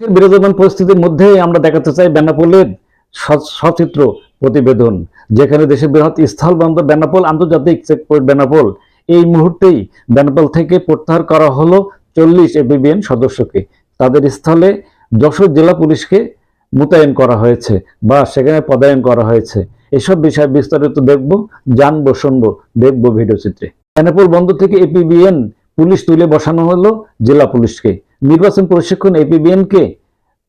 বিরাজমান পরিস্থিতির মধ্যেই আমরা দেখাতে চাই বেনাপোলের সচিত্র প্রতিবেদন, যেখানে দেশের বৃহৎ স্থল বন্দর বেনাপোল, আন্তর্জাতিক চেকপোস্ট বেনাপোল। এই মুহূর্তেই বেনাপোল থেকে প্রত্যাহার করা হলো চল্লিশ এবিবিএন সদস্যকে। তাদের স্থলে যশোর জেলা পুলিশকে মোতায়েন করা হয়েছে বা সেখানে পদায়ন করা হয়েছে। এসব বিষয় বিস্তারিত দেখব, জানব, শুনব, দেখব ভিডিও চিত্রে। বেনাপোল বন্দর থেকে এপিবিএন পুলিশ তুলে বসানো হলো জেলা পুলিশকে। নির্বাচন প্রশিক্ষণ এপিবিএন কে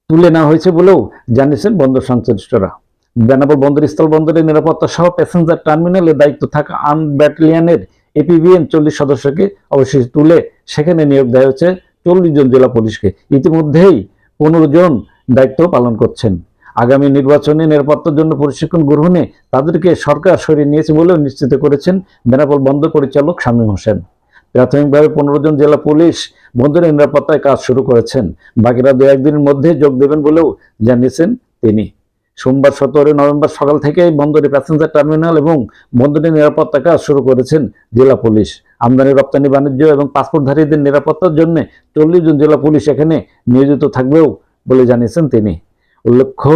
তুলে নেওয়া হয়েছে বলেও জানিয়েছেন বন্দর সংশ্লিষ্টরা। বেনাপোল বন্দর স্থল বন্দরের নিরাপত্তা সহ প্যাসেঞ্জার টার্মিনালের দায়িত্ব থাকা আর্ম ব্যাটালিয়নের এপিবিএন চল্লিশ সদস্যকে অবশেষে তুলে সেখানে নিয়োগ দেওয়া হয়েছে চল্লিশ জন জেলা পুলিশকে। ইতিমধ্যেই পনেরো জন দায়িত্ব পালন করছেন। আগামী নির্বাচনে নিরাপত্তার জন্য প্রশিক্ষণ গ্রহণে তাদেরকে সরকার সরিয়ে নিয়েছে বলেও নিশ্চিত করেছেন বেনাপোল বন্দর পরিচালক শামীম হোসেন। প্রাথমিকভাবে পনেরো জন জেলা পুলিশ বন্ধুর নিরাপত্তায় কাজ শুরু করেছেন। বাকিরা দু একদিনের মধ্যে যোগ দেবেন বলেও জানিয়েছেন তিনি। সোমবার সতেরোই নভেম্বর সকাল থেকেই বন্দরে প্যাসেঞ্জার টার্মিনাল এবং বন্দরের নিরাপত্তা কাজ শুরু করেছেন জেলা পুলিশ। আমদানি, রপ্তানি, বাণিজ্য এবং পাসপোর্টধারীদের নিরাপত্তার জন্য চল্লিশ জন জেলা পুলিশ এখানে নিয়োজিত থাকবেও বলে জানিয়েছেন তিনি। উল্লেখ্য,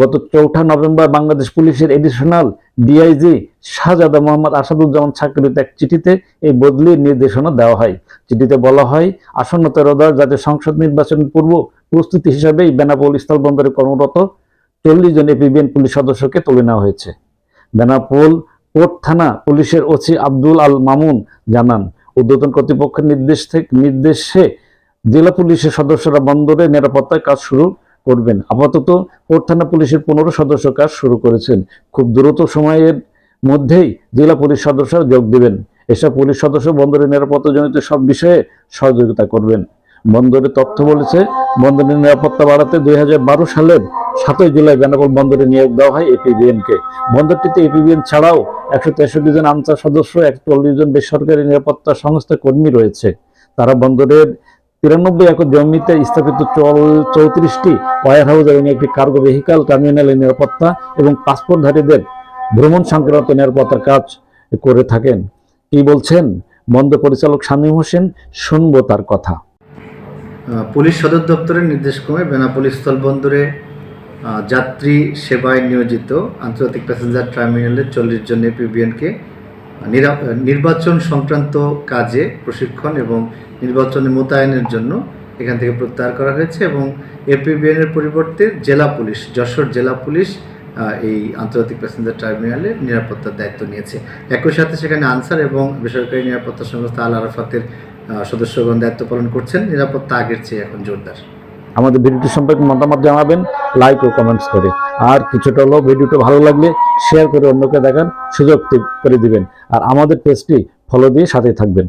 গত চৌঠা নভেম্বর বাংলাদেশ পুলিশের এডিশনাল ডিআইজি শাহজাদা মোহাম্মদ আসাদুজ্জামান ছাকরিত এক চিঠিতে এই বদলির নির্দেশনা দেওয়া হয়। চিঠিতে বলা হয় আসন্ন তেরোদশ জাতীয় সংসদ নির্বাচনের পূর্ব প্রস্তুতি হিসাবেই বেনাপোল স্থলবন্দরে কর্মরত চল্লিশ জন এপিবিএন পুলিশ সদস্যকে তুলে নেওয়া হয়েছে। বেনাপোল পোর্ট থানা পুলিশের ওসি আব্দুল আল মামুন জানান ঊর্ধ্বতন কর্তৃপক্ষের নির্দেশ থেকে নির্দেশে জেলা পুলিশের সদস্যরা বন্দরে নিরাপত্তায় কাজ শুরু করবেন। আপাতত পোর্ট থানা পুলিশের পনেরো সদস্য কাজ শুরু করেছেন। খুব দ্রুত সময়ের মধ্যেই জেলা পুলিশ সদস্যরা যোগ দেবেন। এসব পুলিশ সদস্য বন্দরের নিরাপত্তাজনিত সব বিষয়ে সহযোগিতা করবেন। বন্দরের তথ্য বলেছে, বন্দরের নিরাপত্তা বাড়াতে দুই হাজার বারো সালের সাতই জুলাই বেনাপোল বন্দরে নিয়োগ দেওয়া হয় এপিবিএন কে বন্দরটিতে এপিবিএন ছাড়াও একশো তেষট্টি জন আনসার সদস্য, একশো চল্লিশ জন বেসরকারি নিরাপত্তা সংস্থা কর্মী রয়েছে। তারা বন্দরের তিরানব্বই একর জমিতে স্থাপিত চল চৌত্রিশটি ওয়ার হাউস এবং একটি কার্গো ভেহিকাল টার্মিনালের নিরাপত্তা এবং পাসপোর্টধারীদের ভ্রমণ সংক্রান্ত নিরাপত্তার কাজ করে থাকেন। কি বলছেন? বন্দর পরিচালক শামীম হোসেন শুনব তার কথা। পুলিশ সদর দপ্তরের নির্দেশক্রমে বেনাপোল স্থলবন্দরে যাত্রী সেবায় নিয়োজিত আন্তর্জাতিক প্যাসেঞ্জার টার্মিনালের চল্লিশ জন এপিবিএনকে নির্বাচন সংক্রান্ত কাজে প্রশিক্ষণ এবং নির্বাচনে মোতায়েনের জন্য এখান থেকে প্রত্যাহার করা হয়েছে এবং এপিবিএনের পরিবর্তে জেলা পুলিশ, যশোর জেলা পুলিশ এই আন্তর্জাতিক প্যাসেঞ্জার টার্মিনালের নিরাপত্তার দায়িত্ব নিয়েছে। একই সাথে সেখানে আনসার এবং বেসরকারি নিরাপত্তা সংস্থা আল আরাফাতের সদস্যগণ দায়িত্ব পালন করছেন। নিরাপত্তা আগের চেয়ে এখন জোরদার। আমাদের ভিডিওটি সম্পর্কে মতামত জানাবেন লাইক ও কমেন্টস করে। আর কিছুটা হলেও ভিডিওটা ভালো লাগলে শেয়ার করে অন্যকে দেখার সুযোগ করে দিবেন। আর আমাদের পেজটি ফলো দিয়ে সাথে থাকবেন।